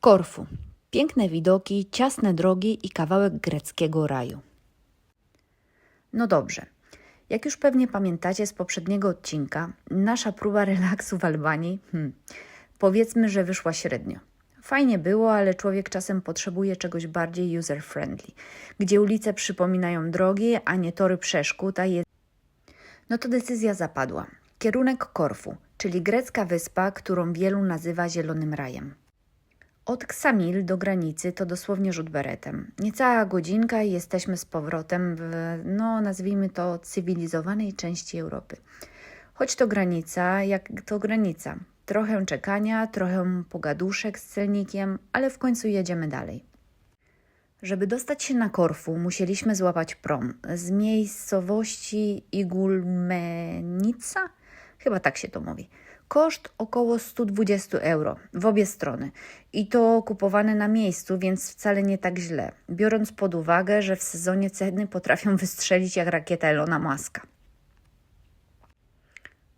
Korfu. Piękne widoki, ciasne drogi i kawałek greckiego raju. No dobrze. Jak już pewnie pamiętacie z poprzedniego odcinka, nasza próba relaksu w Albanii, hmm, powiedzmy, że wyszła średnio. Fajnie było, ale człowiek czasem potrzebuje czegoś bardziej user-friendly, gdzie ulice przypominają drogi, a nie tory przeszkód, a je... No to decyzja zapadła. Kierunek Korfu, czyli grecka wyspa, którą wielu nazywa Zielonym Rajem. Od Ksamil do granicy to dosłownie rzut beretem. Niecała godzinka i jesteśmy z powrotem w, no nazwijmy to, cywilizowanej części Europy. Choć to granica, jak to granica. Trochę czekania, trochę pogaduszek z celnikiem, ale w końcu jedziemy dalej. Żeby dostać się na Korfu, musieliśmy złapać prom z miejscowości Igulmenica, chyba tak się to mówi. Koszt około 120 euro w obie strony i to kupowane na miejscu, więc wcale nie tak źle, biorąc pod uwagę, że w sezonie ceny potrafią wystrzelić jak rakieta Elona Muska.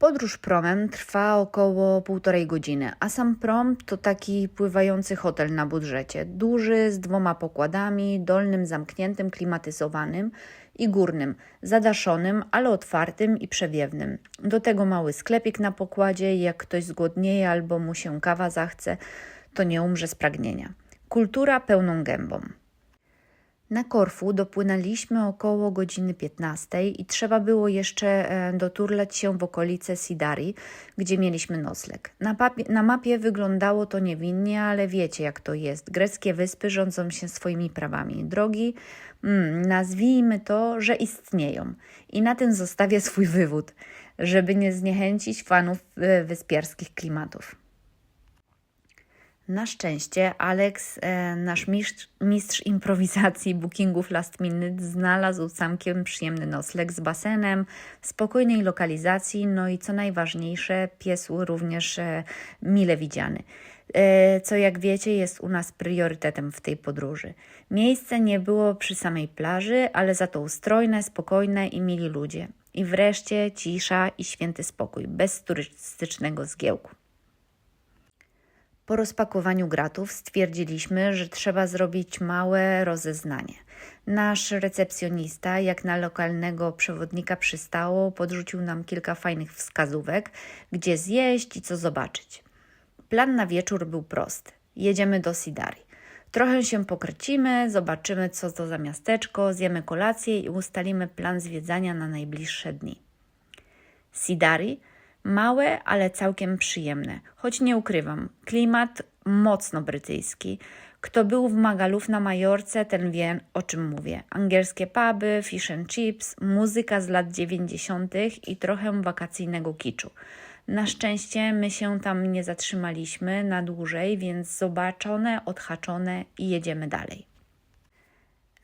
Podróż promem trwa około półtorej godziny, a sam prom to taki pływający hotel na budżecie. Duży, z dwoma pokładami, dolnym zamkniętym, klimatyzowanym i górnym, zadaszonym, ale otwartym i przewiewnym. Do tego mały sklepik na pokładzie, jak ktoś zgłodnieje albo mu się kawa zachce, to nie umrze z pragnienia. Kultura pełną gębą. Na Korfu dopłynęliśmy około godziny 15 i trzeba było jeszcze e, doturlać się w okolice Sidari, gdzie mieliśmy nocleg. Na, na mapie wyglądało to niewinnie, ale wiecie jak to jest. Greckie wyspy rządzą się swoimi prawami. Drogi, mm, nazwijmy to, że istnieją. I na tym zostawię swój wywód, żeby nie zniechęcić fanów e, wyspiarskich klimatów. Na szczęście Alex, e, nasz mistrz, mistrz improwizacji bookingów last minute, znalazł całkiem przyjemny nocleg z basenem, spokojnej lokalizacji, no i co najważniejsze, pies również e, mile widziany. E, co jak wiecie jest u nas priorytetem w tej podróży. Miejsce nie było przy samej plaży, ale za to ustrojne, spokojne i mili ludzie. I wreszcie cisza i święty spokój, bez turystycznego zgiełku. Po rozpakowaniu gratów stwierdziliśmy, że trzeba zrobić małe rozeznanie. Nasz recepcjonista, jak na lokalnego przewodnika przystało, podrzucił nam kilka fajnych wskazówek, gdzie zjeść i co zobaczyć. Plan na wieczór był prosty. Jedziemy do Sidari. Trochę się pokręcimy, zobaczymy co to za miasteczko, zjemy kolację i ustalimy plan zwiedzania na najbliższe dni. Sidari Małe, ale całkiem przyjemne, choć nie ukrywam, klimat mocno brytyjski. Kto był w Magaluf na Majorce, ten wie o czym mówię. Angielskie puby, fish and chips, muzyka z lat 90. i trochę wakacyjnego kiczu. Na szczęście my się tam nie zatrzymaliśmy na dłużej, więc zobaczone, odhaczone i jedziemy dalej.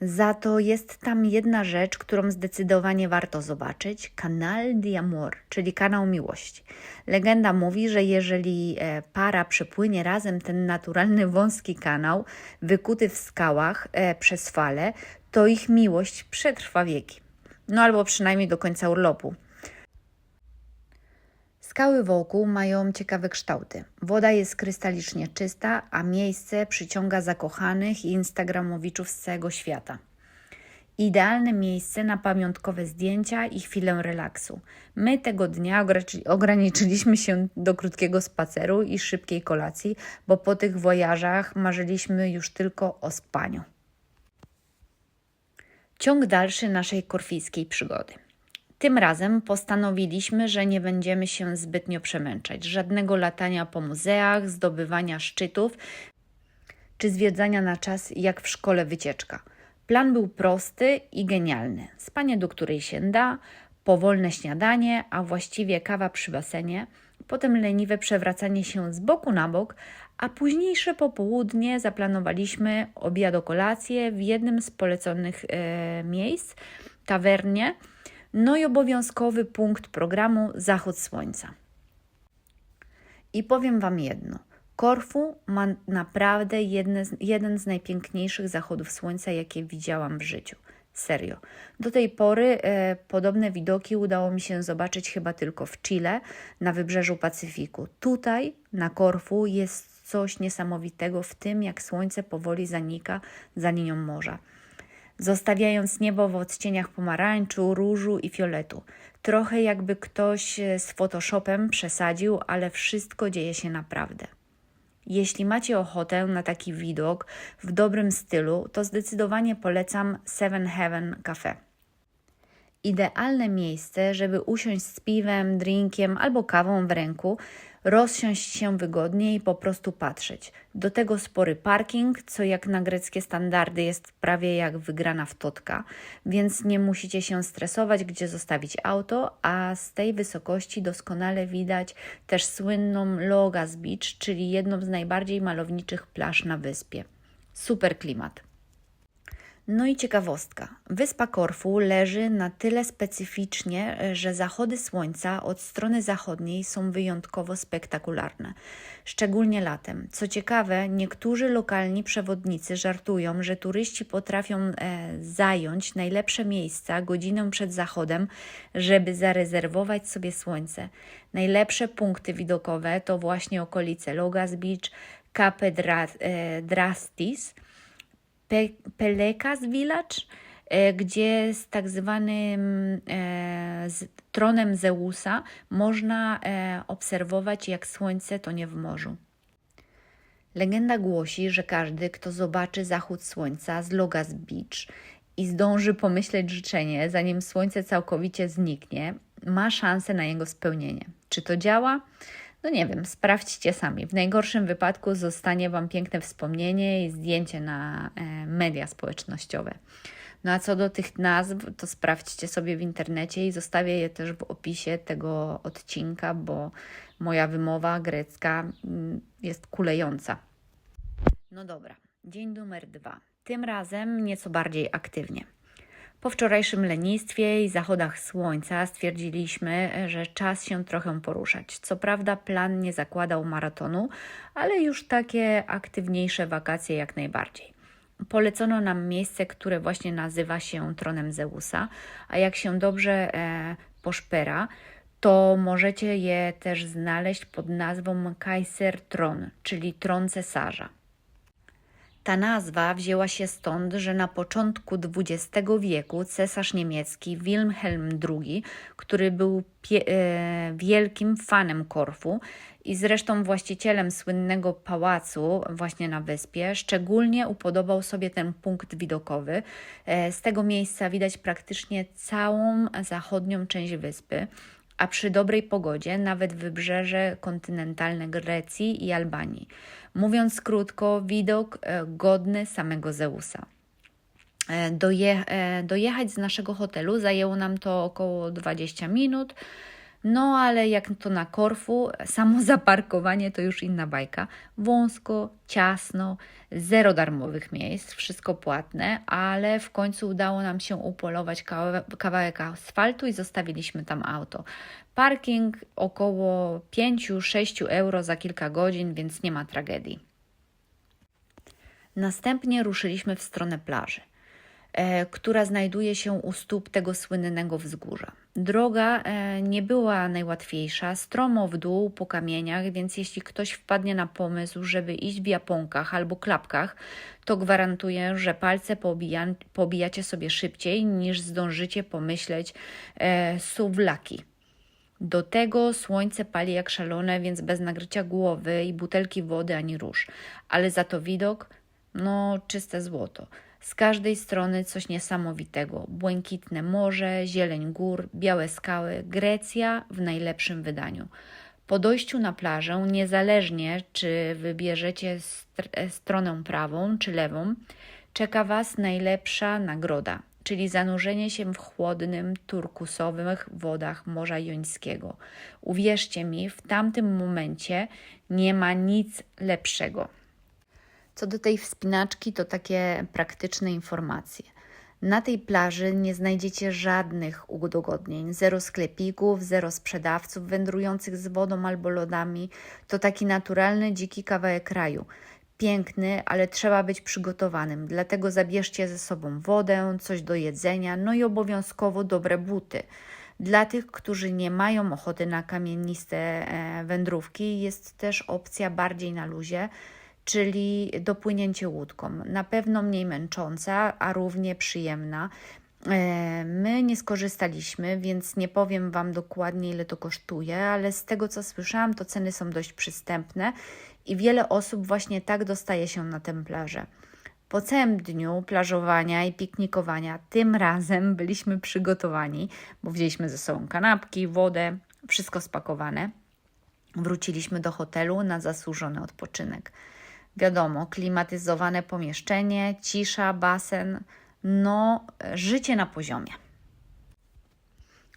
Za to jest tam jedna rzecz, którą zdecydowanie warto zobaczyć: Canal di Amor, czyli kanał miłości. Legenda mówi, że jeżeli e, para przepłynie razem ten naturalny wąski kanał, wykuty w skałach e, przez fale, to ich miłość przetrwa wieki. No albo przynajmniej do końca urlopu. Skały wokół mają ciekawe kształty. Woda jest krystalicznie czysta, a miejsce przyciąga zakochanych i instagramowiczów z całego świata. Idealne miejsce na pamiątkowe zdjęcia i chwilę relaksu. My tego dnia ograniczyliśmy się do krótkiego spaceru i szybkiej kolacji, bo po tych wojażach marzyliśmy już tylko o spaniu. Ciąg dalszy naszej korfijskiej przygody. Tym razem postanowiliśmy, że nie będziemy się zbytnio przemęczać. Żadnego latania po muzeach, zdobywania szczytów czy zwiedzania na czas jak w szkole wycieczka. Plan był prosty i genialny. Spanie do której się da, powolne śniadanie, a właściwie kawa przy basenie, potem leniwe przewracanie się z boku na bok, a późniejsze popołudnie zaplanowaliśmy obiad o kolację w jednym z poleconych e, miejsc, tawernie, no i obowiązkowy punkt programu Zachód Słońca. I powiem Wam jedno. Korfu ma naprawdę jedne, jeden z najpiękniejszych zachodów słońca, jakie widziałam w życiu. Serio. Do tej pory e, podobne widoki udało mi się zobaczyć chyba tylko w Chile, na wybrzeżu Pacyfiku. Tutaj, na Korfu, jest coś niesamowitego w tym, jak słońce powoli zanika za linią morza zostawiając niebo w odcieniach pomarańczu, różu i fioletu. Trochę jakby ktoś e, z Photoshopem przesadził, ale wszystko dzieje się naprawdę. Jeśli macie ochotę na taki widok w dobrym stylu, to zdecydowanie polecam Seven Heaven Cafe. Idealne miejsce, żeby usiąść z piwem, drinkiem albo kawą w ręku, rozsiąść się wygodnie i po prostu patrzeć. Do tego spory parking, co jak na greckie standardy jest prawie jak wygrana w totka, więc nie musicie się stresować, gdzie zostawić auto, a z tej wysokości doskonale widać też słynną Logas Beach, czyli jedną z najbardziej malowniczych plaż na wyspie. Super klimat. No i ciekawostka. Wyspa Korfu leży na tyle specyficznie, że zachody słońca od strony zachodniej są wyjątkowo spektakularne, szczególnie latem. Co ciekawe, niektórzy lokalni przewodnicy żartują, że turyści potrafią e, zająć najlepsze miejsca godzinę przed zachodem, żeby zarezerwować sobie słońce. Najlepsze punkty widokowe to właśnie okolice Logas Beach, Cape e, Drastis – Pe Pelekas Village, e, gdzie z tak zwanym e, z tronem Zeusa można e, obserwować, jak słońce tonie w morzu. Legenda głosi, że każdy, kto zobaczy zachód słońca z Logas Beach i zdąży pomyśleć życzenie, zanim słońce całkowicie zniknie, ma szansę na jego spełnienie. Czy to działa? No nie wiem, sprawdźcie sami. W najgorszym wypadku zostanie Wam piękne wspomnienie i zdjęcie na e, media społecznościowe. No a co do tych nazw, to sprawdźcie sobie w internecie i zostawię je też w opisie tego odcinka, bo moja wymowa grecka mm, jest kulejąca. No dobra, dzień numer dwa. Tym razem nieco bardziej aktywnie. Po wczorajszym lenistwie i zachodach słońca stwierdziliśmy, że czas się trochę poruszać. Co prawda, plan nie zakładał maratonu, ale już takie aktywniejsze wakacje jak najbardziej. Polecono nam miejsce, które właśnie nazywa się Tronem Zeusa, a jak się dobrze e, poszpera, to możecie je też znaleźć pod nazwą Kaiser Tron, czyli tron cesarza. Ta nazwa wzięła się stąd, że na początku XX wieku cesarz niemiecki Wilhelm II, który był e, wielkim fanem Korfu i zresztą właścicielem słynnego pałacu właśnie na wyspie, szczególnie upodobał sobie ten punkt widokowy. E, z tego miejsca widać praktycznie całą zachodnią część wyspy a przy dobrej pogodzie nawet wybrzeże kontynentalne Grecji i Albanii. Mówiąc krótko, widok e, godny samego Zeusa. E, doje, e, dojechać z naszego hotelu zajęło nam to około 20 minut. No ale jak to na Korfu, samo zaparkowanie to już inna bajka. Wąsko, ciasno, zero darmowych miejsc, wszystko płatne, ale w końcu udało nam się upolować kawałek asfaltu i zostawiliśmy tam auto. Parking około 5-6 euro za kilka godzin, więc nie ma tragedii. Następnie ruszyliśmy w stronę plaży. E, która znajduje się u stóp tego słynnego wzgórza. Droga e, nie była najłatwiejsza, stromo w dół po kamieniach, więc jeśli ktoś wpadnie na pomysł, żeby iść w japonkach albo klapkach, to gwarantuję, że palce pobija, pobijacie sobie szybciej niż zdążycie pomyśleć e, suwlaki. Do tego słońce pali jak szalone, więc bez nagrycia głowy i butelki wody ani róż, ale za to widok, no czyste złoto. Z każdej strony coś niesamowitego: błękitne morze, zieleń gór, białe skały, Grecja w najlepszym wydaniu. Po dojściu na plażę, niezależnie czy wybierzecie stronę prawą czy lewą, czeka Was najlepsza nagroda, czyli zanurzenie się w chłodnym, turkusowych wodach Morza Jońskiego. Uwierzcie mi, w tamtym momencie nie ma nic lepszego. Co do tej wspinaczki, to takie praktyczne informacje. Na tej plaży nie znajdziecie żadnych udogodnień, zero sklepików, zero sprzedawców wędrujących z wodą albo lodami. To taki naturalny, dziki kawałek kraju. piękny, ale trzeba być przygotowanym. Dlatego zabierzcie ze sobą wodę, coś do jedzenia, no i obowiązkowo dobre buty. Dla tych, którzy nie mają ochoty na kamieniste e, wędrówki, jest też opcja bardziej na luzie, czyli dopłynięcie łódką. Na pewno mniej męcząca, a równie przyjemna. E, My nie skorzystaliśmy, więc nie powiem Wam dokładnie, ile to kosztuje, ale z tego co słyszałam, to ceny są dość przystępne i wiele osób właśnie tak dostaje się na tę plażę. Po całym dniu plażowania i piknikowania, tym razem byliśmy przygotowani, bo wzięliśmy ze sobą kanapki, wodę, wszystko spakowane. Wróciliśmy do hotelu na zasłużony odpoczynek. Wiadomo, klimatyzowane pomieszczenie, cisza, basen, no, życie na poziomie.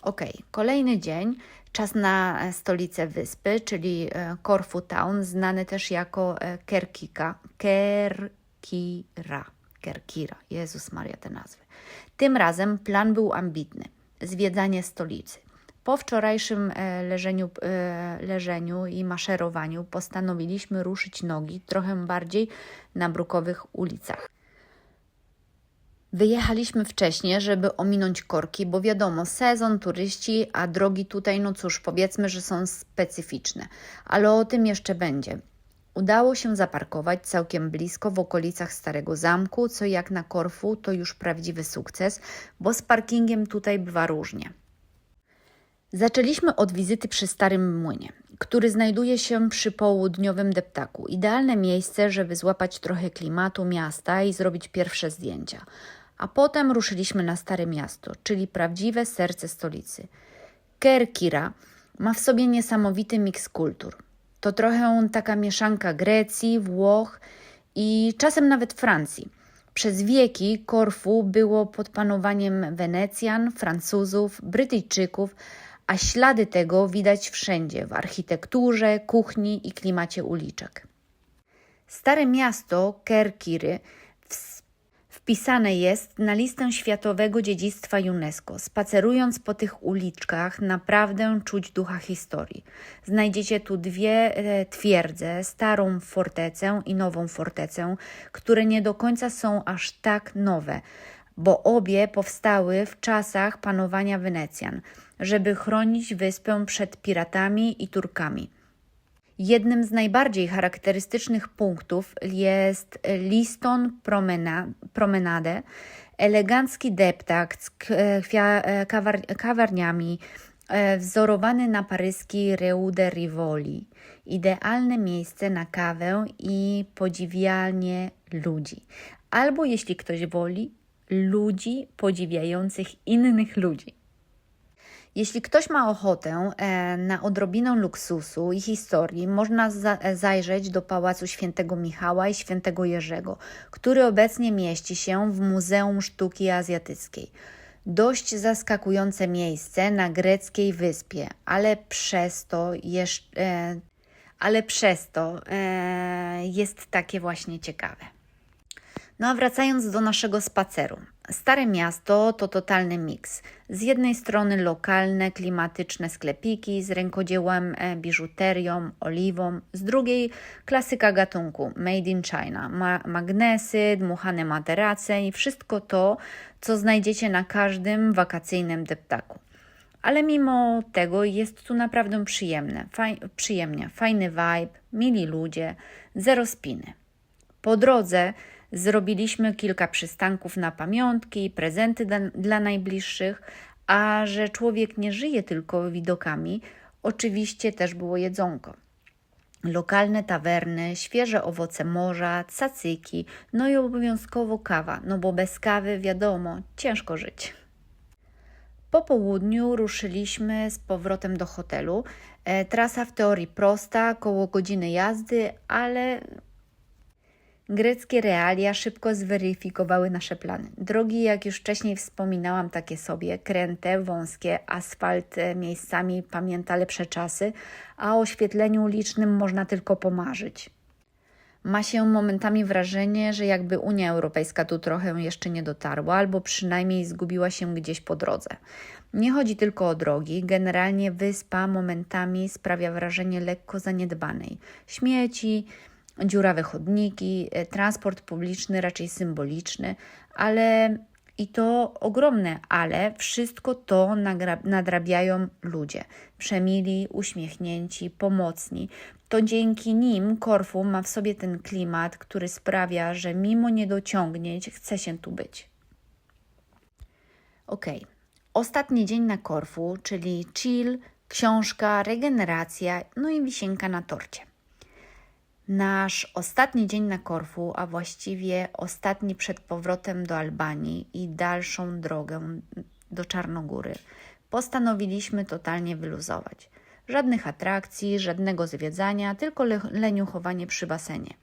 Ok, kolejny dzień, czas na stolicę wyspy, czyli e, Corfu Town, znany też jako e, Kerkika, Kerkira, Kerkira, Jezus Maria te nazwy. Tym razem plan był ambitny, zwiedzanie stolicy. Po wczorajszym e, leżeniu, e, leżeniu i maszerowaniu postanowiliśmy ruszyć nogi trochę bardziej na brukowych ulicach. Wyjechaliśmy wcześniej, żeby ominąć korki, bo wiadomo, sezon, turyści, a drogi tutaj, no cóż, powiedzmy, że są specyficzne, ale o tym jeszcze będzie. Udało się zaparkować całkiem blisko w okolicach Starego Zamku, co jak na Korfu to już prawdziwy sukces, bo z parkingiem tutaj bywa różnie. Zaczęliśmy od wizyty przy Starym Młynie, który znajduje się przy południowym deptaku. Idealne miejsce, żeby złapać trochę klimatu miasta i zrobić pierwsze zdjęcia. A potem ruszyliśmy na Stare Miasto, czyli prawdziwe serce stolicy. Kerkira ma w sobie niesamowity miks kultur. To trochę taka mieszanka Grecji, Włoch i czasem nawet Francji. Przez wieki Korfu było pod panowaniem Wenecjan, Francuzów, Brytyjczyków, a ślady tego widać wszędzie w architekturze, kuchni i klimacie uliczek. Stare miasto Kerkiry wpisane jest na listę Światowego Dziedzictwa UNESCO. Spacerując po tych uliczkach, naprawdę czuć ducha historii. Znajdziecie tu dwie e, twierdze, starą fortecę i nową fortecę, które nie do końca są aż tak nowe, bo obie powstały w czasach panowania Wenecjan, żeby chronić wyspę przed piratami i Turkami. Jednym z najbardziej charakterystycznych punktów jest Liston Promena, Promenade, elegancki deptak z e, kawar- kawarniami, e, wzorowany na paryski Rue de Rivoli. Idealne miejsce na kawę i podziwianie ludzi. Albo jeśli ktoś woli, ludzi podziwiających innych ludzi. Jeśli ktoś ma ochotę e, na odrobinę luksusu i historii, można e, zajrzeć do Pałacu Świętego Michała i Świętego Jerzego, który obecnie mieści się w Muzeum Sztuki Azjatyckiej. Dość zaskakujące miejsce na greckiej wyspie, ale przez to, jeż, e, ale przez to e, jest takie właśnie ciekawe. No a wracając do naszego spaceru. Stare miasto to totalny miks. Z jednej strony lokalne, klimatyczne sklepiki z rękodziełem, e, biżuterią, oliwą, z drugiej klasyka gatunku made in China, Ma magnesy, dmuchane materace i wszystko to, co znajdziecie na każdym wakacyjnym deptaku. Ale mimo tego jest tu naprawdę przyjemne, faj przyjemnie, fajny vibe, mili ludzie, zero spiny. Po drodze zrobiliśmy kilka przystanków na pamiątki i prezenty dla, dla najbliższych, a że człowiek nie żyje tylko widokami, oczywiście też było jedzonko. Lokalne tawerny, świeże owoce morza, cacyki, no i obowiązkowo kawa, no bo bez kawy wiadomo, ciężko żyć. Po południu ruszyliśmy z powrotem do hotelu. E, trasa w teorii prosta, koło godziny jazdy, ale Greckie realia szybko zweryfikowały nasze plany. Drogi, jak już wcześniej wspominałam, takie sobie, kręte, wąskie, asfalt e, miejscami pamięta lepsze czasy, a o oświetleniu ulicznym można tylko pomarzyć. Ma się momentami wrażenie, że jakby Unia Europejska tu trochę jeszcze nie dotarła, albo przynajmniej zgubiła się gdzieś po drodze. Nie chodzi tylko o drogi, generalnie wyspa momentami sprawia wrażenie lekko zaniedbanej. Śmieci, dziurawe chodniki, e, transport publiczny raczej symboliczny, ale i to ogromne, ale wszystko to nadrabiają ludzie. Przemili, uśmiechnięci, pomocni. To dzięki nim Korfu ma w sobie ten klimat, który sprawia, że mimo niedociągnięć chce się tu być. Ok. Ostatni dzień na Korfu, czyli chill, książka, regeneracja, no i wisienka na torcie. Nasz ostatni dzień na Korfu, a właściwie ostatni przed powrotem do Albanii i dalszą drogę do Czarnogóry, postanowiliśmy totalnie wyluzować. Żadnych atrakcji, żadnego zwiedzania, tylko leniuchowanie przy basenie.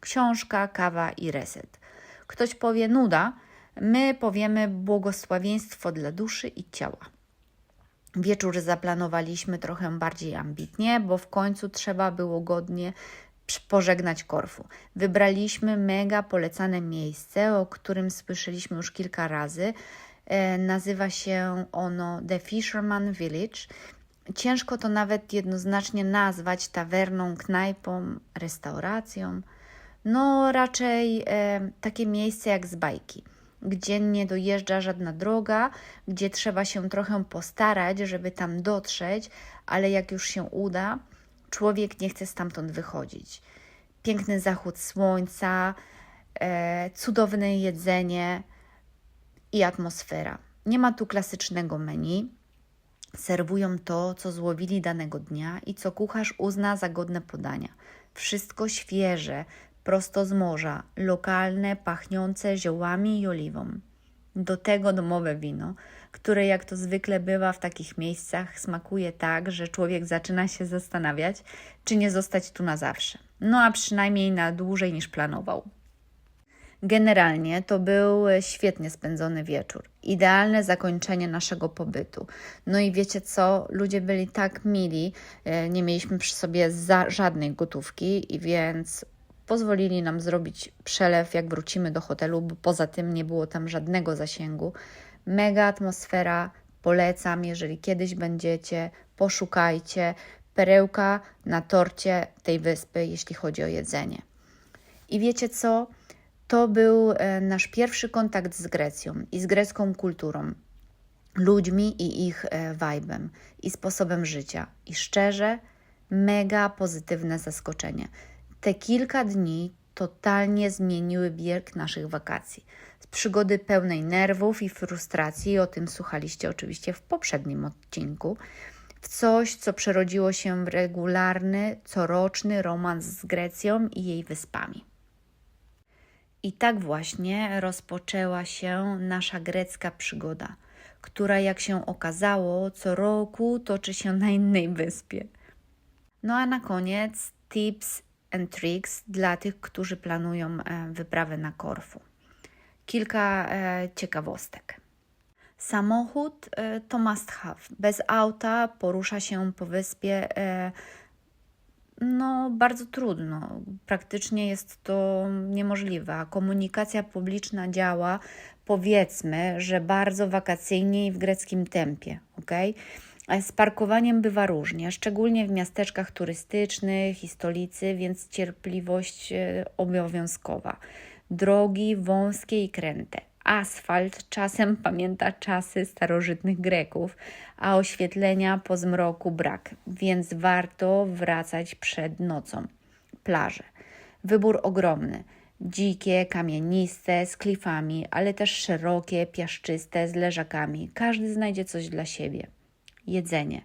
Książka, kawa i reset. Ktoś powie nuda, my powiemy błogosławieństwo dla duszy i ciała. Wieczór zaplanowaliśmy trochę bardziej ambitnie, bo w końcu trzeba było godnie pożegnać Korfu. Wybraliśmy mega polecane miejsce, o którym słyszeliśmy już kilka razy. E, nazywa się ono The Fisherman Village. Ciężko to nawet jednoznacznie nazwać tawerną, knajpą, restauracją. No, raczej e, takie miejsce jak z bajki, gdzie nie dojeżdża żadna droga, gdzie trzeba się trochę postarać, żeby tam dotrzeć, ale jak już się uda, człowiek nie chce stamtąd wychodzić. Piękny zachód słońca, e, cudowne jedzenie i atmosfera. Nie ma tu klasycznego menu. Serwują to, co złowili danego dnia i co kucharz uzna za godne podania. Wszystko świeże, prosto z morza, lokalne, pachniące ziołami i oliwą. Do tego domowe wino, które jak to zwykle bywa w takich miejscach, smakuje tak, że człowiek zaczyna się zastanawiać, czy nie zostać tu na zawsze. No a przynajmniej na dłużej niż planował. Generalnie to był świetnie spędzony wieczór. Idealne zakończenie naszego pobytu. No i wiecie co? Ludzie byli tak mili, e, nie mieliśmy przy sobie żadnej gotówki, i więc pozwolili nam zrobić przelew, jak wrócimy do hotelu, bo poza tym nie było tam żadnego zasięgu. Mega atmosfera, polecam, jeżeli kiedyś będziecie, poszukajcie. Perełka na torcie tej wyspy, jeśli chodzi o jedzenie. I wiecie co? To był e, nasz pierwszy kontakt z Grecją i z grecką kulturą, ludźmi i ich e, vibem i sposobem życia. I szczerze, mega pozytywne zaskoczenie. Te kilka dni totalnie zmieniły bieg naszych wakacji. Przygody pełnej nerwów i frustracji, o tym słuchaliście oczywiście w poprzednim odcinku, w coś, co przerodziło się w regularny, coroczny romans z Grecją i jej wyspami. I tak właśnie rozpoczęła się nasza grecka przygoda, która, jak się okazało, co roku toczy się na innej wyspie. No a na koniec tips and tricks dla tych, którzy planują e, wyprawę na Korfu. Kilka e, ciekawostek. Samochód e, to must have. Bez auta porusza się po wyspie no, bardzo trudno. Praktycznie jest to niemożliwe. Komunikacja publiczna działa, powiedzmy, że bardzo wakacyjnie i w greckim tempie. Okay? Z parkowaniem bywa różnie, szczególnie w miasteczkach turystycznych i stolicy, więc cierpliwość e, obowiązkowa. Drogi wąskie i kręte. Asfalt czasem pamięta czasy starożytnych Greków, a oświetlenia po zmroku brak, więc warto wracać przed nocą. Plaże. Wybór ogromny. Dzikie, kamieniste, z klifami, ale też szerokie, piaszczyste, z leżakami. Każdy znajdzie coś dla siebie jedzenie.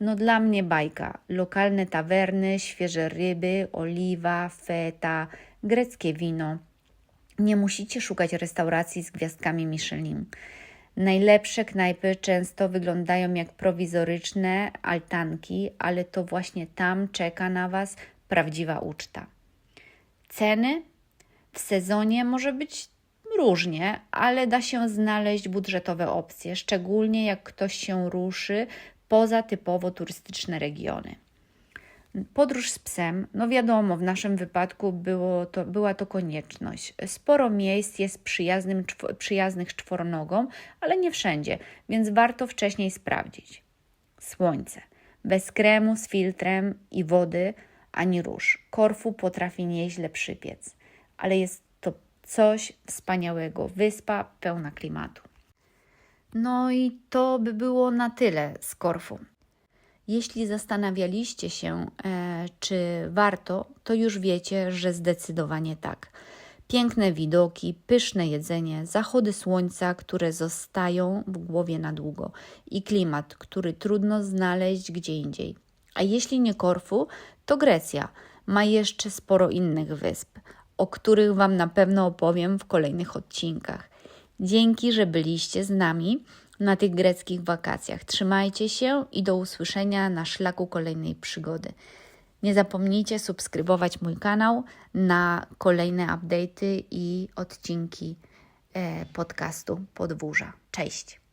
No dla mnie bajka. Lokalne tawerny, świeże ryby, oliwa, feta, greckie wino. Nie musicie szukać restauracji z gwiazdkami Michelin. Najlepsze knajpy często wyglądają jak prowizoryczne altanki, ale to właśnie tam czeka na Was prawdziwa uczta. Ceny w sezonie może być Różnie, ale da się znaleźć budżetowe opcje, szczególnie jak ktoś się ruszy poza typowo turystyczne regiony. Podróż z psem, no wiadomo, w naszym wypadku było to, była to konieczność. Sporo miejsc jest przyjaznym, przyjaznych czworonogom, ale nie wszędzie, więc warto wcześniej sprawdzić. Słońce. Bez kremu, z filtrem i wody, ani róż. Korfu potrafi nieźle przypiec, ale jest to coś wspaniałego. Wyspa pełna klimatu. No i to by było na tyle z Korfu. Jeśli zastanawialiście się, e, czy warto, to już wiecie, że zdecydowanie tak. Piękne widoki, pyszne jedzenie, zachody słońca, które zostają w głowie na długo i klimat, który trudno znaleźć gdzie indziej. A jeśli nie Korfu, to Grecja. Ma jeszcze sporo innych wysp, o których Wam na pewno opowiem w kolejnych odcinkach. Dzięki, że byliście z nami na tych greckich wakacjach. Trzymajcie się i do usłyszenia na szlaku kolejnej przygody. Nie zapomnijcie subskrybować mój kanał na kolejne update'y i odcinki e, podcastu Podwórza. Cześć!